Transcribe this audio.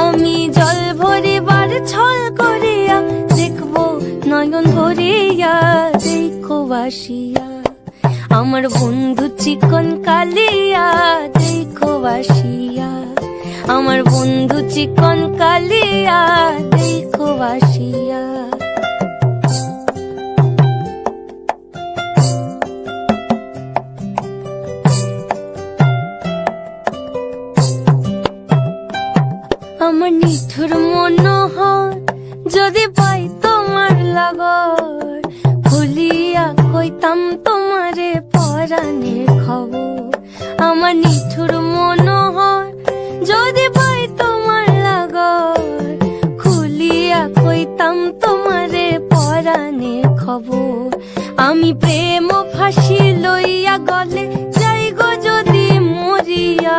আমি জল ভরিবার ছল করিয়া দেখব নয়ন ভরিয়া দেখো বাসিয়া। আমার বন্ধু চিকন কালিয়া, দেখো বাসিয়া। আমার বন্ধু চিকন কালিয়া, দেখো বাসিয়া। নিঠুর মনোহর, যদি পাই তোমার লাগর, ভুলিয়া কইতাম তোমারে পরাণের খবর। আমার নিঠুর মনোহর, যদি পাই তোমার লাগর, খুলিয়া কইতাম তোমারে পরাণের খবর। আমি প্রেম ফাঁসি লইয়া গলে যাই গো যদি মরিয়া